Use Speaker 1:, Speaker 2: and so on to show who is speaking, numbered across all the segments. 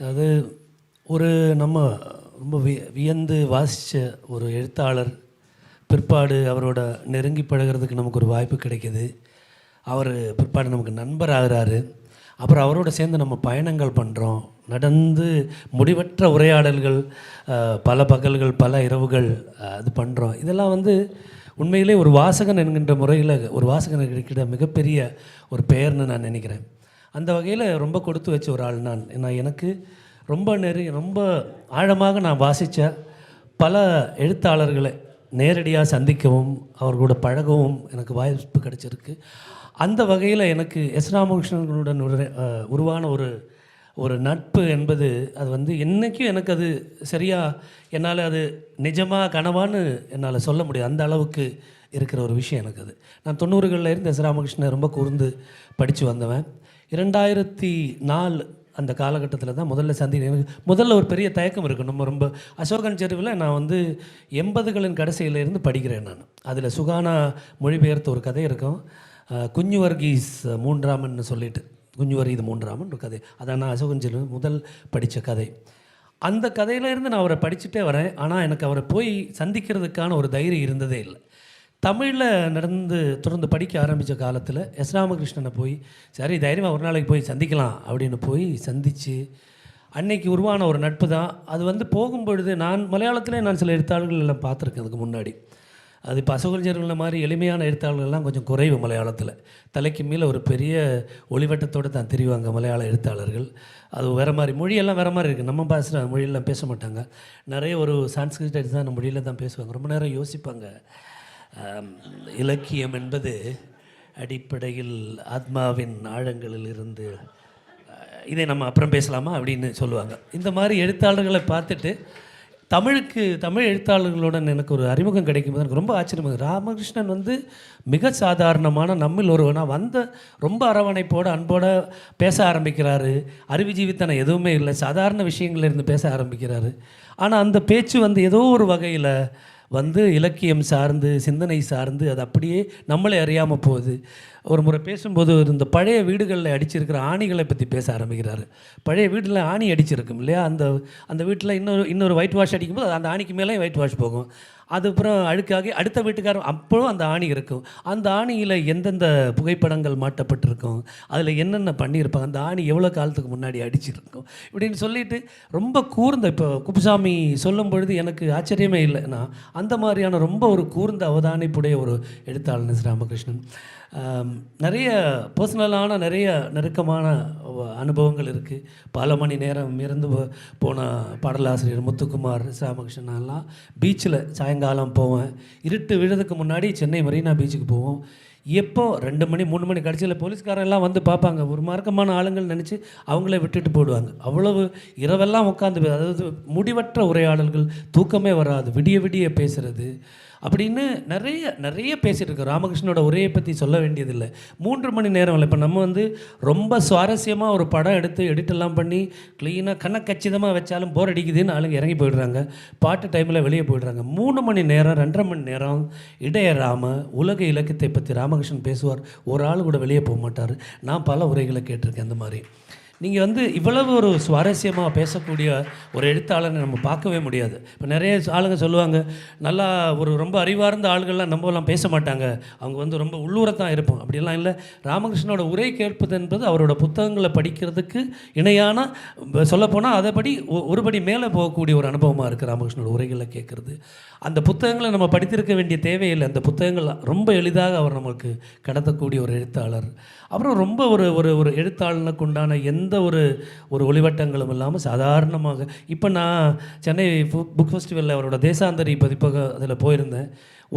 Speaker 1: அது ஒரு நம்ம ரொம்ப வியந்து வாசித்த ஒரு எழுத்தாளர் பிற்பாடு அவரோட நெருங்கி பழகுறதுக்கு நமக்கு ஒரு வாய்ப்பு கிடைக்கிது. அவர் பிற்பாடு நமக்கு நண்பர் ஆகிறாரு அப்புறம் அவரோட சேர்ந்து நம்ம பயணங்கள் பண்ணுறோம் நடந்து முடிவற்ற உரையாடல்கள் பல பகல்கள் பல இரவுகள் அது பண்ணுறோம் இதெல்லாம் வந்து உண்மையிலே ஒரு வாசகன் என்கின்ற முறையில் ஒரு வாசகன் கிடைக்கிற மிகப்பெரிய ஒரு பெயர்னு நான் நினைக்கிறேன். அந்த வகையில் ரொம்ப கொடுத்து வச்ச ஒரு ஆள் நான். நான் எனக்கு ரொம்ப நெறி ரொம்ப ஆழமாக நான் வாசித்த பல எழுத்தாளர்களை நேரடியாக சந்திக்கவும் அவர்களோட பழகவும் எனக்கு வாய்ப்பு கிடைச்சிருக்கு. அந்த வகையில் எனக்கு எஸ். ராமகிருஷ்ணனுடன் உருவான ஒரு ஒரு நட்பு என்பது அது வந்து என்றைக்கும் எனக்கு அது சரியாக என்னால் அது நிஜமாக கனவான்னு என்னால் சொல்ல முடியாது. அந்த அளவுக்கு இருக்கிற ஒரு விஷயம் எனக்கு அது. நான் தொண்ணூறுகளில் இருந்து எஸ் ராமகிருஷ்ணன் ரொம்ப கூர்ந்து படித்து வந்தவன். இரண்டாயிரத்தி நாலு அந்த காலகட்டத்தில் தான் முதல்ல சந்தி எனக்கு முதல்ல ஒரு பெரிய தயக்கம் இருக்குது நம்ம ரொம்ப அசோகன் செருவில் நான் வந்து எண்பதுகளின் கடைசியிலேருந்து படிக்கிறேன் நான். அதில் சுகானா மொழிபெயர்த்த ஒரு கதை இருக்கும். குஞ்சு வர்கீஸ் மூன்றாமன்னு சொல்லிட்டு. குஞ்சு இது மூன்றாமன் ஒரு கதை. அதான் நான் அசோகன் செல்வன் முதல் படித்த கதை. அந்த கதையிலேருந்து நான் அவரை படிச்சுட்டே வரேன். ஆனால் எனக்கு அவரை போய் சந்திக்கிறதுக்கான ஒரு தைரியம் இருந்ததே இல்லை. தமிழில் நடந்து தொடர்ந்து படிக்க ஆரம்பித்த காலத்தில் எஸ் ராமகிருஷ்ணனை போய் சரி தைரியமாக ஒரு நாளைக்கு போய் சந்திக்கலாம் அப்படின்னு போய் சந்தித்து அன்னைக்கு உருவான ஒரு நட்பு தான். அது வந்து போகும்பொழுது நான் மலையாளத்திலே நான் சில எழுத்தாளர்கள் எல்லாம் பார்த்துருக்கேன் அதுக்கு முன்னாடி. அது இப்போ மாதிரி எளிமையான எழுத்தாளர்கள்லாம் கொஞ்சம் குறைவு மலையாளத்தில். தலைக்கு மேலே ஒரு பெரிய ஒளிவட்டத்தோடு தான் தெரிவாங்க மலையாள எழுத்தாளர்கள். அது வேறு மாதிரி மொழியெல்லாம் வேறு மாதிரி இருக்குது நம்ம பேசுகிற மொழியெல்லாம் பேச மாட்டாங்க. நிறைய ஒரு சான்ஸ்கிரிட் தான் மொழியில் தான் பேசுவாங்க. ரொம்ப நேரம் யோசிப்பாங்க. இலக்கியம் என்பது அடிப்படையில் ஆத்மாவின் ஆழங்களில் இருந்து இதை நம்ம அப்புறம் பேசலாமா அப்படின்னு சொல்லுவாங்க. இந்த மாதிரி எழுத்தாளர்களை பார்த்துட்டு தமிழுக்கு தமிழ் எழுத்தாளர்களுடன் எனக்கு ஒரு அறிமுகம் கிடைக்கும் போது எனக்கு ரொம்ப ஆச்சரியமாக ராமகிருஷ்ணன் வந்து மிக சாதாரணமான நம்மில் ஒருவனாக வந்த ரொம்ப அரவணைப்போடு அன்போட பேச ஆரம்பிக்கிறாரு. அறிவுஜீவித்தனம் எதுவுமே இல்லை. சாதாரண விஷயங்கள்ல இருந்து பேச ஆரம்பிக்கிறாரு. ஆனால் அந்த பேச்சு வந்து ஏதோ ஒரு வகையில் வந்து இலக்கியம் சார்ந்து சிந்தனை சார்ந்து அது அப்படியே நம்மளே அறியாமல் போகுது. ஒரு முறை பேசும்போது இந்த பழைய வீடுகளில் அடிச்சிருக்கிற ஆணிகளை பற்றி பேச ஆரம்பிக்கிறாரு. பழைய வீட்டில் ஆணி அடிச்சிருக்கும் இல்லையா? அந்த அந்த வீட்டில் இன்னொரு இன்னொரு ஒயிட் வாஷ் அடிக்கும்போது அந்த ஆணிக்கு மேலே ஒயிட் வாஷ் போகும். அது அப்புறம் அழுக்காகி அடுத்த வீட்டுக்காரன் அப்போவும் அந்த ஆணி இருக்கும். அந்த ஆணியில் எந்தெந்த புகைப்படங்கள் மாட்டப்பட்டிருக்கும் அதில் என்னென்ன பண்ணியிருப்பாங்க? அந்த ஆணி எவ்வளோ காலத்துக்கு முன்னாடி அடிச்சிருக்கும்? இப்படின்னு சொல்லிட்டு ரொம்ப கூர்ந்த இப்போ குப்புசாமி சொல்லும் பொழுது எனக்கு ஆச்சரியமே இல்லைன்னா அந்த மாதிரியான ரொம்ப ஒரு கூர்ந்த அவதானிப்புடைய ஒரு எழுத்தாளர் எஸ் ராமகிருஷ்ணன். நிறைய பர்சனலான நிறைய நெருக்கமான அனுபவங்கள் இருக்குது பல மணி நேரம் இறந்து போன பாடலாசிரியர் முத்துக்குமார் ராமகிருஷ்ணன்லாம் பீச்சில் சாயங்காலம் போவேன். இருட்டு விழுறதுக்கு முன்னாடி சென்னை மரீனா பீச்சுக்கு போவோம். எப்போ? ரெண்டு மணி மூணு மணி கடைசியில் போலீஸ்காரெல்லாம் வந்து பார்ப்பாங்க. ஒரு மார்க்கமான ஆளுங்கள் நினச்சி அவங்களே விட்டுட்டு போடுவாங்க. அவ்வளவு இரவெல்லாம் உட்காந்து அதாவது முடிவற்ற உரையாடல்கள் தூக்கமே வராது. விடிய விடிய பேசுகிறது அப்படின்னு நிறைய நிறைய பேசிகிட்டு இருக்கோம் ராமகிருஷ்ணனோட உரையை பற்றி சொல்ல வேண்டியதில்லை. மூன்று மணி நேரம் இல்லை. இப்போ நம்ம வந்து ரொம்ப சுவாரஸ்யமாக ஒரு படம் எடுத்து எடிட்டெல்லாம் பண்ணி க்ளீனாக கண்ண கச்சிதமாக வச்சாலும் போர் அடிக்குதுன்னு ஆளுங்க இறங்கி போயிடுறாங்க. பாட்டு டைமில் வெளியே போயிடுறாங்க. மூணு மணி நேரம் ரெண்டரை மணி நேரம் இடையராம உலக இலக்கியத்தை பற்றி ராமகிருஷ்ணன் பேசுவார். ஒரு ஆள் கூட வெளியே போக மாட்டார். நான் பல உரைகளை கேட்டிருக்கேன் அந்த மாதிரி. நீங்கள் வந்து இவ்வளவு ஒரு சுவாரஸ்யமாக பேசக்கூடிய ஒரு எழுத்தாளரை நம்ம பார்க்கவே முடியாது. இப்போ நிறைய ஆளுங்க சொல்லுவாங்க நல்லா ஒரு ரொம்ப அறிவார்ந்த ஆளுகள்லாம் நம்மலாம் பேச மாட்டாங்க. அவங்க வந்து ரொம்ப உள்ளூரத்தான் இருப்போம். அப்படிலாம் இல்லை. ராமகிருஷ்ணனோட உரை கேட்பது என்பது அவரோட புத்தகங்களை படிக்கிறதுக்கு இணையான சொல்லப்போனால் அதைப்படி ஒருபடி மேலே போகக்கூடிய ஒரு அனுபவமாக இருக்குது ராமகிருஷ்ணனோட உரைகளை கேட்குறது. அந்த புத்தகங்களை நம்ம படித்திருக்க வேண்டிய தேவையில்லை. அந்த புத்தகங்கள் ரொம்ப எளிதாக அவர் நமக்கு கடத்தக்கூடிய ஒரு எழுத்தாளர். அப்புறம் ரொம்ப ஒரு ஒரு ஒரு எழுத்தாளனுக்கு உண்டான எந்த எந்த ஒரு ஒரு ஒளிவட்டங்களும் இல்லாமல் சாதாரணமாக இப்போ நான் சென்னை புக் ஃபெஸ்டிவலில் அவரோட தேசாந்தரி பதிப்பக அதில் போயிருந்தேன்.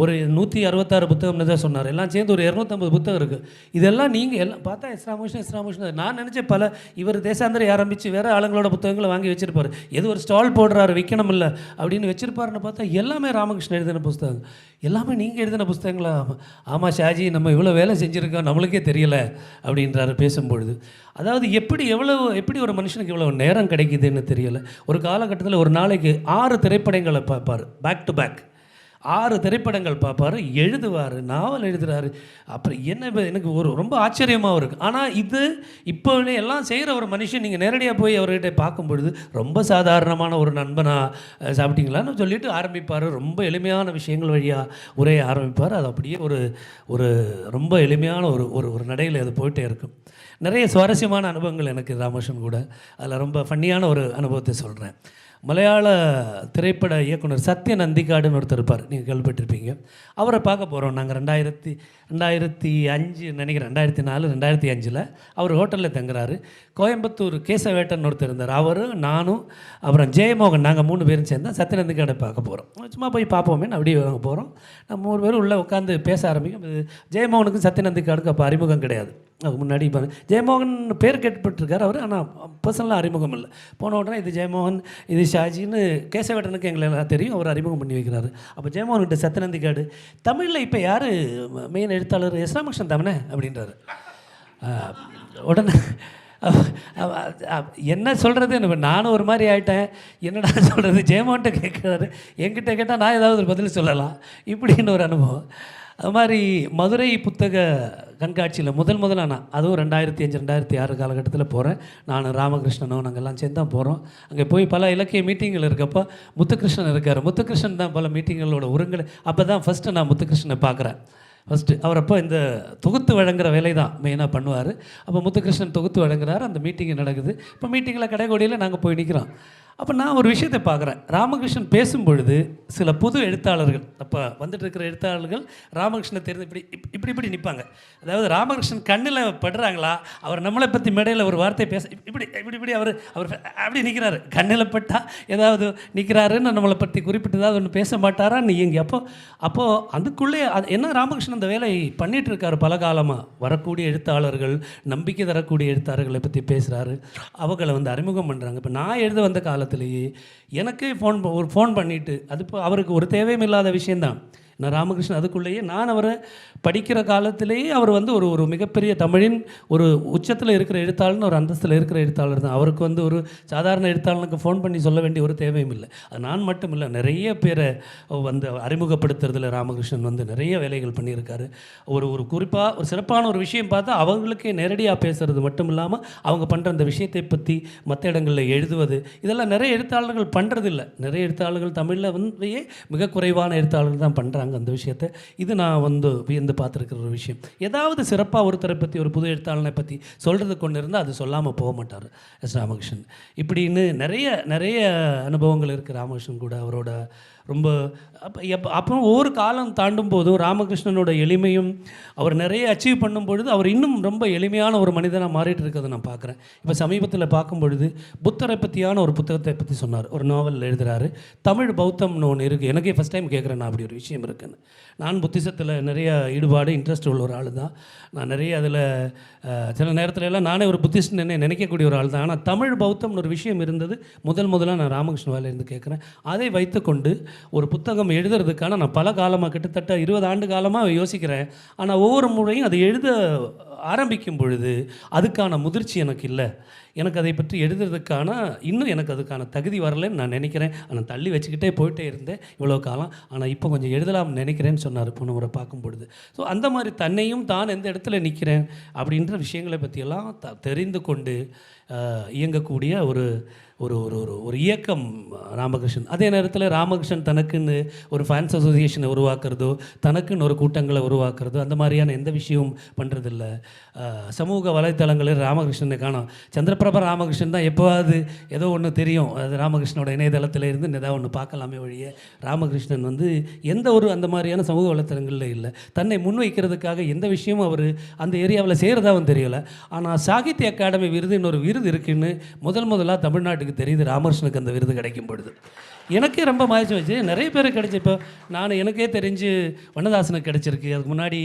Speaker 1: ஒரு நூற்றி அறுபத்தாறு புத்தகம்னு தான் சொன்னார்? எல்லாம் சேர்ந்து ஒரு இரநூத்தம்பது புத்தகம் இருக்குது இதெல்லாம் நீங்கள் எல்லாம் பார்த்தா எஸ் ராமகிருஷ்ணன் நான் நினச்சேன் பல இவர் தேசாந்தரி ஆரம்பித்து வேறு ஆளுங்களோட புத்தகங்களை வாங்கி வச்சுருப்பார். எது ஒரு ஸ்டால் போடுறாரு விற்கணும் இல்லை அப்படின்னு வச்சுருப்பாருன்னு பார்த்தா எல்லாமே ராமகிருஷ்ணன் எழுதின புத்தகம். எல்லாமே நீங்கள் எழுதின புஸ்தகங்களா ஆமாம் ஆமாம் ஷாஜி நம்ம இவ்வளோ வேலை செஞ்சுருக்கோம் நம்மளுக்கே தெரியலை அப்படின்றாரு பேசும்பொழுது. அதாவது எப்படி எவ்வளோ எப்படி ஒரு மனுஷனுக்கு இவ்வளோ நேரம் கிடைக்குதுன்னு தெரியல. ஒரு காலகட்டத்தில் ஒரு நாளைக்கு ஆறு திரைப்படங்களை பார்ப்பார் பேக் டு பேக் ஆறு திரைப்படங்கள் பார்ப்பாரு எழுதுவார் நாவல் எழுதுகிறாரு அப்புறம் என்ன எனக்கு ஒரு ரொம்ப ஆச்சரியமாகவும் இருக்குது ஆனால் இது இப்போ எல்லாம் செய்கிற ஒரு மனுஷன் நீங்கள் நேரடியாக போய் அவர்கிட்ட பார்க்கும் பொழுது ரொம்ப சாதாரணமான ஒரு நண்பனாக சாப்பிட்டீங்களான்னு சொல்லிட்டு ஆரம்பிப்பார். ரொம்ப எளிமையான விஷயங்கள் வழியாக உரைய ஆரம்பிப்பார். அது அப்படியே ஒரு ஒரு ரொம்ப எளிமையான ஒரு ஒரு ஒரு நடையில் அது போயிட்டே இருக்கும். நிறைய சுவாரஸ்யமான அனுபவங்கள் எனக்கு ராமகிருஷ்ணன் கூட. அதில் ரொம்ப ஃபன்னியான ஒரு அனுபவத்தை சொல்கிறேன் மலையாள திரைப்பட இயக்குனர் சத்ய நந்திகாடுன்னு ஒருத்தர் இருப்பார். நீங்கள் கேள்விப்பட்டிருப்பீங்க. அவரை பார்க்க போகிறோம் நாங்கள் ரெண்டாயிரத்தி ரெண்டாயிரத்தி அஞ்சு நினைக்கிறேன். ரெண்டாயிரத்தி நாலு ரெண்டாயிரத்தி அஞ்சில் அவர் ஹோட்டலில் தங்குறாரு. கோயம்புத்தூர் கேசவேட்டன் ஒருத்தர் இருந்தார். அவரும் நானும் அப்புறம் ஜெயமோகன் நாங்கள் மூணு பேரும் சேர்ந்தா சத்ய நந்திகாடை பார்க்க போகிறோம் சும்மா போய் பார்ப்போமே அப்படியே வாங்க போகிறோம் நம்ம மூணு பேரும் உள்ளே உட்காந்து பேச ஆரம்பிக்கும். ஜெயமோகனுக்கும் சத்ய நந்திகாடுக்கும் அப்போ அறிமுகம் கிடையாது. அதுக்கு முன்னாடி இப்போ ஜெயமோகன் பேர் கேட்டுப்பட்டிருக்கார் அவர். ஆனால் பர்சனலாக அறிமுகம் இல்லை. போன உடனே இது ஜெயமோகன் இது ஷாஜின்னு கேசவேட்டனுக்கு எங்களை எல்லாம் தெரியும். அவர் அறிமுகம் பண்ணி வைக்கிறாரு. அப்போ ஜெயமோகன்கிட்ட சத்யநந்தி காடு தமிழில் இப்போ யார் மெயின் எழுத்தாளர் எஸ் ராமகிருஷ்ணன் தாமனே அப்படின்றாரு உடனே என்ன சொல்கிறது என்ன நானும் ஒரு மாதிரி ஆயிட்டேன். என்னடா சொல்கிறது ஜெயமோகன்ட்ட கேட்குறாரு என்கிட்ட கேட்டால் நான் ஏதாவது ஒரு பதில் சொல்லலாம். இப்படின்னு ஒரு அனுபவம். அது மாதிரி மதுரை புத்தக கண்காட்சியில் முதல் முதலாக நான் அதுவும் ரெண்டாயிரத்தி அஞ்சு ரெண்டாயிரத்தி ஆறு காலகட்டத்தில் போகிறேன் நான் ராமகிருஷ்ணனும் நாங்கள்லாம் சேர்ந்து தான் போகிறோம் அங்கே போய் பல இலக்கிய மீட்டிங்கில் இருக்கப்போ முத்துகிருஷ்ணன் இருக்கார். முத்துகிருஷ்ணன் தான் பல மீட்டிங்களோட ஒருங்கிணை அப்போ தான் ஃபஸ்ட்டு நான் முத்துகிருஷ்ணனை பார்க்குறேன் ஃபஸ்ட்டு அவர் அப்போ இந்த தொகுத்து வழங்குற வேலை தான் மெயினாக பண்ணுவார். அப்போ முத்துகிருஷ்ணன் தொகுத்து வழங்குறாரு. அந்த மீட்டிங் நடக்குது. இப்போ மீட்டிங்கில் கடைகோடியில் நாங்கள் போய் நிற்கிறோம் அப்போ நான் ஒரு விஷயத்தை பார்க்குறேன். ராமகிருஷ்ணன் பேசும் பொழுது சில புது எழுத்தாளர்கள் அப்போ வந்துட்டு இருக்கிற எழுத்தாளர்கள் ராமகிருஷ்ணனை தெரிந்து இப்படி இப்- இப்படி இப்படி நிற்பாங்க அதாவது ராமகிருஷ்ணன் கண்ணில் படுறாங்களா? அவர் நம்மளை பற்றி மேடையில் ஒரு வார்த்தை பேச இப்படி இப்படி இப்படி அவர் அவர் அப்படி நிற்கிறாரு கண்ணில் பட்டா ஏதாவது நிற்கிறாருன்னு நம்மளை பற்றி குறிப்பிட்டு ஏதாவது ஒன்று பேச மாட்டாரா? நீங்கள் அப்போ அப்போது அதுக்குள்ளே அது என்ன ராமகிருஷ்ணன் அந்த வேலை பண்ணிகிட்டு இருக்காரு பல காலமாக வரக்கூடிய எழுத்தாளர்கள் நம்பிக்கை தரக்கூடிய எழுத்தாளர்களை பற்றி பேசுகிறாரு அவங்களை வந்து அறிமுகம் பண்ணுறாங்க இப்போ நான் எழுத வந்த காலத்திலேயே எனக்கே ஃபோன் ஒரு ஃபோன் பண்ணிவிட்டு அது இப்போ அவருக்கு ஒரு தேவையும் இல்லாத விஷயந்தான் நான் ராமகிருஷ்ணன் அதுக்குள்ளேயே நான் அவரை படிக்கிற காலத்திலேயே அவர் வந்து ஒரு ஒரு மிகப்பெரிய தமிழின் ஒரு உச்சத்தில் இருக்கிற எழுத்தாளர்னு ஒரு அந்தஸ்தில் இருக்கிற எழுத்தாளர் தான். அவருக்கு வந்து ஒரு சாதாரண எழுத்தாளனுக்கு ஃபோன் பண்ணி சொல்ல வேண்டிய ஒரு தேவையும் இல்லை. அது நான் மட்டும் இல்லை நிறைய பேரை வந்து அறிமுகப்படுத்துறதுல ராமகிருஷ்ணன் வந்து நிறைய வேலைகள் பண்ணியிருக்காரு. ஒரு ஒரு குறிப்பாக ஒரு சிறப்பான ஒரு விஷயம் பார்த்தா அவங்களுக்கே நேரடியாக பேசுகிறது மட்டும் இல்லாமல் அவங்க பண்ணுற அந்த விஷயத்தை பற்றி மற்ற இடங்களில் எழுதுவது இதெல்லாம் நிறைய எழுத்தாளர்கள் பண்ணுறதில்ல நிறைய எழுத்தாளர்கள் தமிழில் வந்து மிக குறைவான எழுத்தாளர்கள் தான் பண்ணுறாங்க அந்த விஷயத்தை. இது நான் வந்து வியந்து பார்த்துருக்கிற ஒரு விஷயம். ஏதாவது சிறப்பாக ஒருத்தரை பற்றி ஒரு புது எழுத்தாளனை பற்றி சொல்கிறது கொண்டு இருந்தால் அது சொல்லாமல் போக மாட்டார் எஸ் ராமகிருஷ்ணன். இப்படின்னு நிறைய நிறைய அனுபவங்கள் இருக்குது ராமகிருஷ்ணன் கூட அவரோட ரொம்ப அப்போ எப்போ அப்புறம் ஒவ்வொரு காலம் தாண்டும் போதும் ராமகிருஷ்ணனோட எளிமையும் அவர் நிறைய அச்சீவ் பண்ணும் பொழுது அவர் இன்னும் ரொம்ப எளிமையான ஒரு மனிதனாக மாறிட்டு இருக்கிறத நான் பார்க்குறேன். இப்போ சமீபத்தில் பார்க்கும் பொழுது புத்தரை பற்றியான ஒரு புத்தகத்தை பற்றி சொன்னார். ஒரு நாவல் எழுதுகிறாரு தமிழ் பௌத்தம்னு ஒன்று இருக்குது எனக்கே ஃபஸ்ட் டைம் கேட்குறேன் நான் அப்படி ஒரு விஷயம் இருக்குன்னு. நான் புத்திசத்தில் நிறைய ஈடுபாடு இன்ட்ரெஸ்ட் உள்ள ஒரு ஆள் தான் நான் நிறைய அதில் சில நேரத்துல எல்லாம் நானே ஒரு புத்திஸ்ட் என்ன நினைக்கக்கூடிய ஒரு ஆள் தான் ஆனால் தமிழ் பௌத்தம்னு ஒரு விஷயம் இருந்தது முதல் முதலாக நான் ராமகிருஷ்ண வாயில இருந்து கேட்குறேன் அதை வைத்துக்கொண்டு ஒரு புத்தகம் எழுதுறதுக்கான நான் பல காலமாக கிட்டத்தட்ட இருபது ஆண்டு காலமாக யோசிக்கிறேன். ஆனால் ஒவ்வொரு முறையும் அதை எழுத ஆரம்பிக்கும் பொழுது அதுக்கான முதிர்ச்சி எனக்கு இல்லை. எனக்கு அதை பற்றி எழுதுறதுக்கான இன்னும் எனக்கு அதுக்கான தகுதி வரலைன்னு நான் நினைக்கிறேன். ஆனால் தள்ளி வச்சுக்கிட்டே போயிட்டே இருந்தேன் இவ்வளோ காலம். ஆனால் இப்போ கொஞ்சம் எழுதலாம்னு நினைக்கிறேன்னு சொன்னார் போன முறை பார்க்கும் பொழுது. ஸோ அந்த மாதிரி தன்னையும் தான் எந்த இடத்துல நிற்கிறேன் அப்படின்ற விஷயங்களை பற்றியெல்லாம் த தெரிந்து கொண்டு இயங்கக்கூடிய ஒரு ஒரு ஒரு ஒரு ஒரு இயக்கம் ராமகிருஷ்ணன். அதே நேரத்தில் ராமகிருஷ்ணன் தனக்குன்னு ஒரு ஃபேன்ஸ் அசோசியேஷனை உருவாக்குறதோ தனக்குன்னு ஒரு கூட்டங்களை உருவாக்குறதோ அந்த மாதிரியான எந்த விஷயமும் பண்ணுறதில்ல சமூக வலைத்தளங்களில் ராமகிருஷ்ணனை காணோம். சந்திரபிரபா ராமகிருஷ்ணன் தான் எப்போவாது ஏதோ ஒன்று தெரியும். அது ராமகிருஷ்ணனோட இணையதளத்தில் இருந்து ஏதாவது ஒன்று பார்க்கலாமே வழியே ராமகிருஷ்ணன் வந்து எந்த ஒரு அந்த மாதிரியான சமூக வலைத்தளங்களில் இல்லை. தன்னை முன்வைக்கிறதுக்காக எந்த விஷயமும் அவர் அந்த ஏரியாவில் செய்கிறதாவும் தெரியலை. ஆனால் சாகித்ய அகாடமி விருதுன்னு ஒரு விருது இருக்குன்னு முதல் முதலாக தமிழ்நாட்டுக்கு தெரியுது ராமகிருஷ்ணனுக்கு அந்த விருது கிடைக்கும் பொழுது. எனக்கே ரொம்ப மகிழ்ச்சி வச்சு நிறைய பேர் கிடைச்சி. இப்போ நான் எனக்கே தெரிஞ்சு வண்ணதாசனுக்கு கிடச்சிருக்கு. அதுக்கு முன்னாடி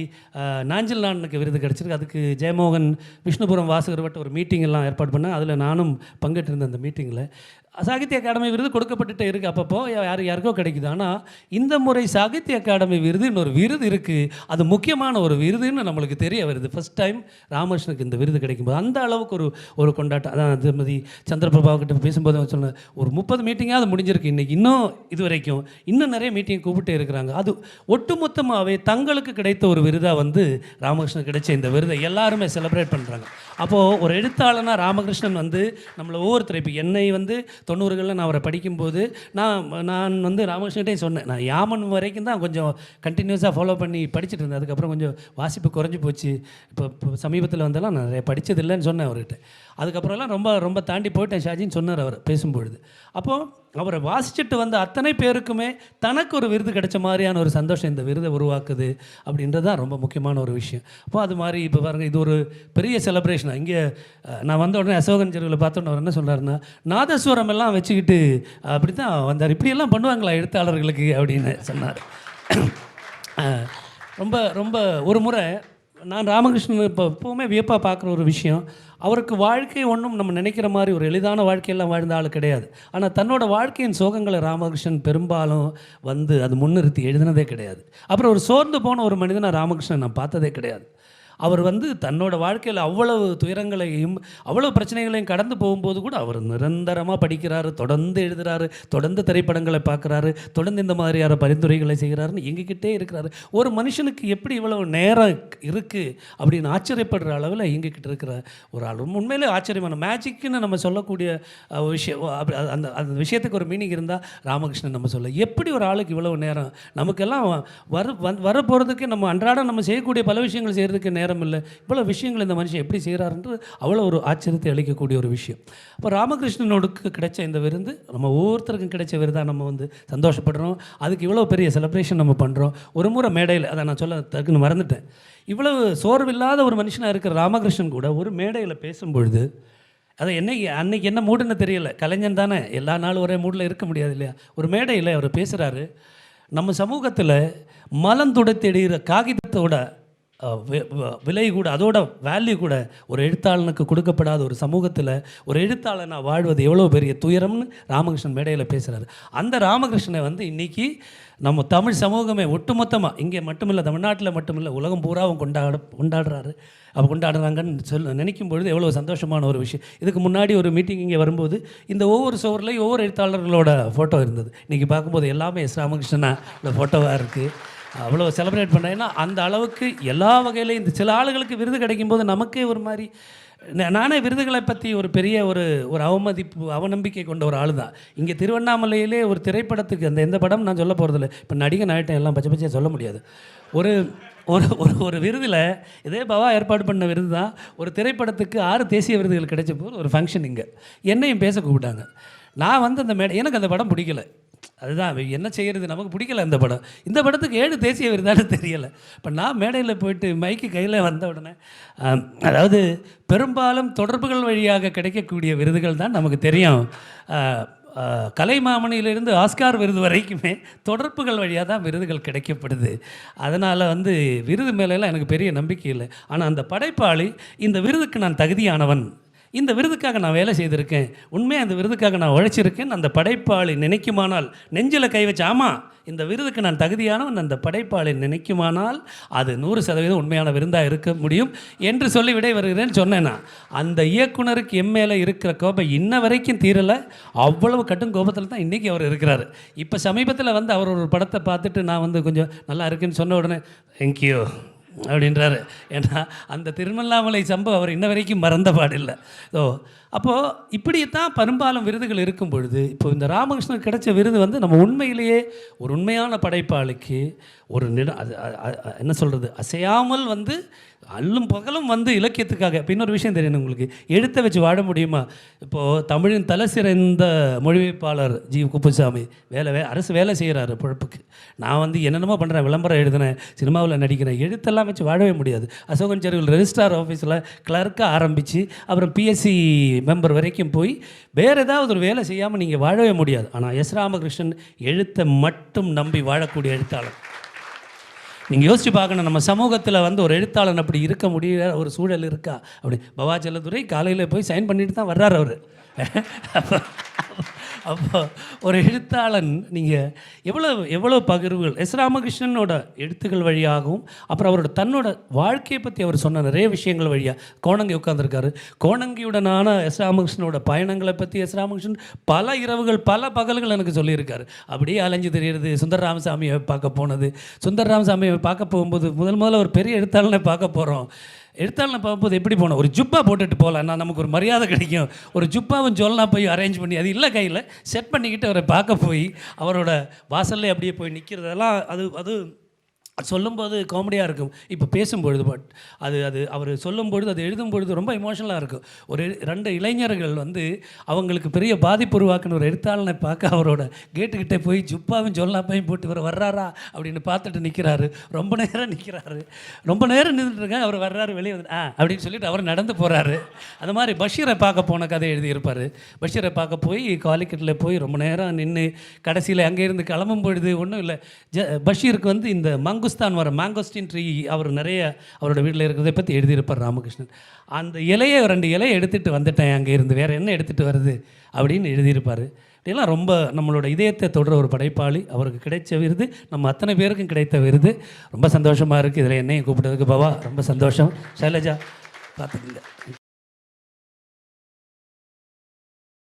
Speaker 1: நாஞ்சில் நானுக்கு விருது கிடச்சிருக்கு. அதுக்கு ஜெயமோகன் விஷ்ணுபுரம் வாசகர் வட்ட ஒரு மீட்டிங் எல்லாம் ஏற்பாடு பண்ணேன். அதில் நானும் பங்கேற்றிருந்தேன் அந்த மீட்டிங்கில் சாகித்ய அகாடமி விருது கொடுக்கப்பட்டுட்டே இருக்குது அப்பப்போ. யார் யாருக்கோ கிடைக்குது. ஆனால் இந்த முறை சாகித்ய அகாடமி விருது இன்னொரு விருது இருக்குது அது முக்கியமான ஒரு விருதுன்னு நம்மளுக்கு தெரிய வருது. ஃபர்ஸ்ட் டைம் ராமகிருஷ்ணனுக்கு இந்த விருது கிடைக்கும்போது அந்த அளவுக்கு ஒரு ஒரு கொண்டாட்டம். அதான் திருமதி சந்திரபிரபா கிட்ட பேசும்போது சொன்ன சொன்னேன் ஒரு முப்பது மீட்டிங்காவது முடிஞ்சிருக்கு. இன்றைக்கி இன்னும் இது வரைக்கும் இன்னும் நிறைய மீட்டிங் கூப்பிட்டே இருக்கிறாங்க. அது ஒட்டுமொத்தமாகவே தங்களுக்கு கிடைத்த ஒரு விருதாக வந்து ராமகிருஷ்ணன் கிடைச்ச இந்த விருதை எல்லாருமே செலிப்ரேட் பண்ணுறாங்க அப்போது ஒரு எழுத்தாளனாக ராமகிருஷ்ணன் வந்து நம்மளை ஒவ்வொருத்தர் இப்போ என்னை வந்து தொண்ணூறுகளில் நான் அவரை படிக்கும்போது நான் நான் வந்து ராமகிருஷ்ணகிட்டே சொன்னேன். நான் யாமன் வரைக்கும் தான் கொஞ்சம் கண்டினியூஸாக ஃபாலோ பண்ணி படிச்சுட்டு இருந்தேன். அதுக்கப்புறம் கொஞ்சம் வாசிப்பு குறைஞ்சி போச்சு. இப்போ இப்போ சமீபத்தில் வந்தெல்லாம் நான் நிறைய படித்ததில்லைன்னு இல்லைன்னு சொன்னேன் அவர்கிட்ட. அதுக்கப்புறம்லாம் ரொம்ப ரொம்ப தாண்டி போயிட்டேன் ஷாஜின்னு சொன்னார் அவர் பேசும்பொழுது. அப்போது அவரை வாசிச்சுட்டு வந்த அத்தனை பேருக்குமே தனக்கு ஒரு விருது கிடைச்ச மாதிரியான ஒரு சந்தோஷம் இந்த விருதை உருவாக்குது அப்படின்றது தான் ரொம்ப முக்கியமான ஒரு விஷயம். அப்போ அது மாதிரி இப்போ பாருங்கள் இது ஒரு பெரிய செலப்ரேஷன் இங்கே நான் வந்த உடனே அசோகன் தெருவில் பார்த்தோன்னு அவர் என்ன சொல்கிறாருன்னா நாதஸ்வரம் எல்லாம் வச்சுக்கிட்டு அப்படி தான் வந்தார். இப்படியெல்லாம் பண்ணுவாங்களா எழுத்தாளர்களுக்கு? அப்படின்னு சொன்னார். ரொம்ப ரொம்ப ஒரு முறை நான் ராமகிருஷ்ணன் இப்போ எப்போவுமே வியப்பாக பார்க்குற ஒரு விஷயம். அவருக்கு வாழ்க்கை ஒன்றும் நம்ம நினைக்கிற மாதிரி ஒரு எளிதான வாழ்க்கையெல்லாம் வாழ்ந்த ஆள் கிடையாது. ஆனால் தன்னோட வாழ்க்கையின் சோகங்களை ராமகிருஷ்ணன் பெரும்பாலும் வந்து அது முன்னிறுத்தி எழுதினதே கிடையாது. அப்புறம் ஒரு சோர்ந்து போன ஒரு மனிதனை ராமகிருஷ்ணன் நான் பார்த்ததே கிடையாது. அவர் வந்து தன்னோட வாழ்க்கையில் அவ்வளவு துயரங்களையும் அவ்வளவு பிரச்சனைகளையும் கடந்து போகும்போது கூட அவர் நிரந்தரமாக படிக்கிறாரு தொடர்ந்து எழுதுறாரு தொடர்ந்து திரைப்படங்களை பார்க்குறாரு தொடர்ந்து இந்த மாதிரியான பரிந்துரைகளை செய்கிறாருன்னு எங்ககிட்டே இருக்கிறாரு. ஒரு மனுஷனுக்கு எப்படி இவ்வளவு நேரம் இருக்குது அப்படின்னு ஆச்சரியப்படுற அளவில் எங்ககிட்ட இருக்கிற ஒரு ஆள் உண்மையிலே ஆச்சரியமான மேஜிக்னு நம்ம சொல்லக்கூடிய விஷயம் அந்த அந்த விஷயத்துக்கு ஒரு மீனிங் இருந்தால் ராமகிருஷ்ணன் நம்ம சொல்ல எப்படி ஒரு ஆளுக்கு இவ்வளவு நேரம் நமக்கெல்லாம் வர வர போகிறதுக்கு நம்ம அன்றாடம் நம்ம செய்யக்கூடிய பல விஷயங்கள் செய்கிறதுக்கு நேரம் இல்லை இவ்வளோ விஷயங்கள் இந்த மனுஷன் எப்படி செய்கிறாருன்றது அவ்வளோ ஒரு ஆச்சரியத்தை அளிக்கக்கூடிய ஒரு விஷயம். அப்போ ராமகிருஷ்ணனோடுக்கு கிடைச்ச இந்த விருந்து நம்ம ஒவ்வொருத்தருக்கும் கிடைச்ச விருதாக நம்ம வந்து சந்தோஷப்படுறோம். அதுக்கு இவ்வளோ பெரிய செலிப்ரேஷன் நம்ம பண்ணுறோம் ஒரு முறை மேடையில் அதை நான் சொல்ல தக்குன்னு மறந்துட்டேன். இவ்வளவு சோர்வில்லாத ஒரு மனுஷனாக இருக்கிற ராமகிருஷ்ணன் கூட ஒரு மேடையில் பேசும்பொழுது அதை என்னைக்கு அன்னைக்கு என்ன மூடுன்னு தெரியல. கலைஞன் தானே எல்லா நாளும் ஒரே மூடில் இருக்க முடியாது இல்லையா? ஒரு மேடையில் அவர் பேசுகிறாரு நம்ம சமூகத்தில் மலம் துடைத்தெடுகிற காகிதத்தோட விலை கூட அதோட வேல்யூ கூட ஒரு எழுத்தாளனுக்கு கொடுக்கப்படாத ஒரு சமூகத்தில் ஒரு எழுத்தாளனாக வாழ்வது எவ்வளோ பெரிய துயரம்னு ராமகிருஷ்ணன் மேடையில் பேசுகிறாரு அந்த ராமகிருஷ்ணனை வந்து இன்றைக்கி நம்ம தமிழ் சமூகமே ஒட்டுமொத்தமாக இங்கே மட்டுமில்லை தமிழ்நாட்டில் மட்டுமில்லை உலகம் பூராவும் கொண்டாட கொண்டாடுறாரு. அப்போ கொண்டாடுறாங்கன்னு சொல்ல நினைக்கும் பொழுது எவ்வளோ சந்தோஷமான ஒரு விஷயம். இதுக்கு முன்னாடி ஒரு மீட்டிங் இங்கே வரும்போது இந்த ஒவ்வொரு சுவர்லேயும் ஒவ்வொரு எழுத்தாளர்களோட ஃபோட்டோ இருந்தது. இன்றைக்கி பார்க்கும்போது எல்லாமே எஸ் ராமகிருஷ்ணனா ஃபோட்டோவாக இருக்குது அவ்வளோ செலிப்ரேட் பண்ணேன்னா அந்த அளவுக்கு எல்லா வகையிலையும் இந்த சில ஆளுகளுக்கு விருது கிடைக்கும்போது நமக்கே ஒரு மாதிரி நானே விருதுகளை பற்றி ஒரு பெரிய ஒரு ஒரு அவமதிப்பு அவநம்பிக்கை கொண்ட ஒரு ஆள் தான் இங்கே திருவண்ணாமலையிலே ஒரு திரைப்படத்துக்கு அந்த எந்த படம் நான் சொல்ல போகிறதில்ல இப்போ நடிகன் ஆகிட்டேன் எல்லாம் பச்சை பச்சையாக சொல்ல முடியாது. ஒரு ஒரு ஒரு ஒரு விருதில் இதே பவா ஏற்பாடு பண்ண விருது தான் ஒரு திரைப்படத்துக்கு ஆறு தேசிய விருதுகள் கிடைச்ச போது ஒரு ஃபங்க்ஷன் இங்கே. என்னையும் பேச கூப்பிட்டாங்க. நான் வந்து அந்த மேடை எனக்கு அந்த படம் பிடிக்கல. அதுதான் என்ன செய்கிறது நமக்கு பிடிக்கல இந்த படம். இந்த படத்துக்கு ஏழு தேசிய விருதான்னு தெரியலை. இப்போ நான் மேடையில் போயிட்டு மைக்கு கையில் வந்த உடனே அதாவது பெரும்பாலும் தொடர்புகள் வழியாக கிடைக்கக்கூடிய விருதுகள் தான் நமக்கு தெரியும். கலை ஆ, கலைமாமணியிலிருந்து ஆஸ்கார் விருது வரைக்குமே தொடர்புகள் வழியாக தான் விருதுகள் கிடைக்கப்படுது. அதனால் வந்து விருது மேலெல்லாம் எனக்கு பெரிய நம்பிக்கை இல்லை. ஆனால் அந்த படைப்பாளி இந்த விருதுக்கு நான் தகுதியானவன். இந்த விருதுக்காக நான் வேலை செய்திருக்கேன். உண்மையாக அந்த விருதுக்காக நான் உழைச்சிருக்கேன். அந்த படைப்பாளி நினைக்குமானால் நெஞ்சில் கை வச்சு ஆமாம் இந்த விருதுக்கு நான் தகுதியானவன் அந்த படைப்பாளி நினைக்குமானால் அது நூறு சதவீதம் உண்மையான விருந்தாக இருக்க முடியும் என்று சொல்லி விடை வருகிறேன்னு சொன்னேன்னா அந்த இயக்குனருக்கு என் மேலே இருக்கிற கோபம் இன்ன வரைக்கும் தீரலை. அவ்வளவு கட்டும் கோபத்தில் தான் இன்றைக்கி அவர் இருக்கிறார். இப்போ சமீபத்தில் வந்து அவர் ஒரு படத்தை பார்த்துட்டு நான் வந்து கொஞ்சம் நல்லா இருக்குன்னு சொன்ன உடனே தேங்க்யூ அப்படின்றாரு. ஏன்னா அந்த திருவண்ணாமலை சம்பவம் அவர் இன்ன வரைக்கும் மறந்த பாடில்லை. ஸோ அப்போது இப்படித்தான் பெரும்பாலும் விருதுகள் இருக்கும் பொழுது இப்போ இந்த ராமகிருஷ்ணன் கிடைச்ச விருது வந்து நம்ம உண்மையிலேயே ஒரு உண்மையான படைப்பாளிக்கு ஒரு நிட அது என்ன சொல்கிறது அசையாமல் வந்து அல்லும் பகலும் வந்து இலக்கியத்துக்காக. இப்போ இன்னொரு விஷயம் தெரியணும் உங்களுக்கு? எழுத்தை வச்சு வாழ முடியுமா? இப்போது தமிழின் தலை சிறந்த மொழிபெயர்ப்பாளர் ஜி. குப்புசாமி வேலை வே அரசு வேலை செய்கிறாரு பொழப்புக்கு. நான் வந்து என்னென்னமோ பண்ணுறேன் விளம்பரம் எழுதினேன் சினிமாவில் நடிக்கிறேன் எழுத்தெல்லாம் வச்சு வாழவே முடியாது. அசோகன் செருவில் ரெஜிஸ்ட்ரார் ஆஃபீஸில் கிளர்க்காக ஆரம்பித்து அப்புறம் பிஎஸ்சி மெம்பர் வரைக்கும் போய் வேறு ஏதாவது ஒரு வேலை செய்யாமல் நீங்கள் வாழவே முடியாது. ஆனால் எஸ் ராமகிருஷ்ணன் எழுத்தை மட்டும் நம்பி வாழக்கூடிய எழுத்தாளர். நீங்கள் யோசிச்சு பார்க்கணும் நம்ம சமூகத்தில் வந்து ஒரு எழுத்தாளன் அப்படி இருக்க முடியல ஒரு சூழல் இருக்கா? அப்படி பவா செல்லதுரை காலையில் போய் சைன் பண்ணிட்டு தான் வர்றார் அவர். அப்போ ஒரு எழுத்தாளன் நீங்கள் எவ்வளோ எவ்வளோ பகிர்வுகள். எஸ் ராமகிருஷ்ணனோட எழுத்துக்கள் வழியாகவும் அப்புறம் அவரோட தன்னோட வாழ்க்கையை பற்றி அவர் சொன்ன நிறைய விஷயங்கள் வழியாக கோணங்கி உட்காந்துருக்காரு கோணங்கியுடனான எஸ் ராமகிருஷ்ணனோட பயணங்களை பற்றி எஸ் ராமகிருஷ்ணன் பல இரவுகள் பல பகல்கள் எனக்கு சொல்லியிருக்காரு. அப்படியே அலைஞ்சு தெரியுறது சுந்தர ராமசாமியை பார்க்க போனது. சுந்தர ராமசாமியை பார்க்க போகும்போது முதல் முதல்ல ஒரு பெரிய எழுத்தாளனை பார்க்க போகிறோம் எழுத்தாளனை பார்க்கும்போது எப்படி போனோம்? ஒரு ஜுப்பா போட்டுட்டு போகலான்னா நமக்கு ஒரு மரியாதை கிடைக்கும். ஒரு ஜுப்பாவும் சொல்லனா போய் அரேஞ்ச் பண்ணி அது இல்லை கையில் செட் பண்ணிக்கிட்டு அவரை பார்க்க போய் அவரோட வாசல்லே அப்படியே போய் நிற்கிறதெல்லாம் அது அது சொல்லும்போது காமெடியாக இருக்கும். இப்போ பேசும்பொழுது பட் அது அது அவர் சொல்லும்பொழுது அது எழுதும் பொழுது ரொம்ப இமோஷனலாக இருக்கும் ஒரு ரெண்டு இளைஞர்கள் வந்து அவங்களுக்கு பெரிய பாதிப்பு உருவாக்குன ஒரு எழுத்தாளனை பார்க்க அவரோட கேட்டுக்கிட்டே போய் ஜுப்பாவும் சொல்லாப்பையும் போட்டு இவர் வர்றாரா அப்படின்னு பார்த்துட்டு நிற்கிறாரு ரொம்ப நேரம் நிற்கிறாரு ரொம்ப நேரம் நின்றுட்டு இருக்கேன் அவர் வர்றாரு வெளியே வந்து ஆ அப்படின்னு சொல்லிட்டு அவர் நடந்து போகிறாரு அந்த மாதிரி பஷீரை பார்க்க போன கதை எழுதியிருப்பார். பஷீரை பார்க்க போய் காலிக்கட்டில் போய் ரொம்ப நேரம் நின்று கடைசியில் அங்கேருந்து கிளம்பும் பொழுது ஒன்றும் இல்லை. ஜ பஷீருக்கு வந்து இந்த மங் மாங்குஸ்தான் வர மேங்கோஸ்டின் ட்ரீ அவர் நிறைய அவரோட வீட்டில் இருக்கிறதை பற்றி எழுதியிருப்பார் ராமகிருஷ்ணன். அந்த இலையை ரெண்டு இலையை எடுத்துகிட்டு வந்துட்டேன் அங்கே இருந்து. வேறு என்ன எடுத்துகிட்டு வருது அப்படின்னு எழுதியிருப்பார். இப்படிலாம் ரொம்ப நம்மளோட இதயத்தை தொடர ஒரு படைப்பாளி. அவருக்கு கிடைச்ச விருது நம்ம அத்தனை பேருக்கும் கிடைத்த விருது. ரொம்ப சந்தோஷமாக இருக்குது இதில் என்னையும் கூப்பிட்டதுக்கு பவா. ரொம்ப சந்தோஷம். சைலஜா பார்த்துக்கங்க.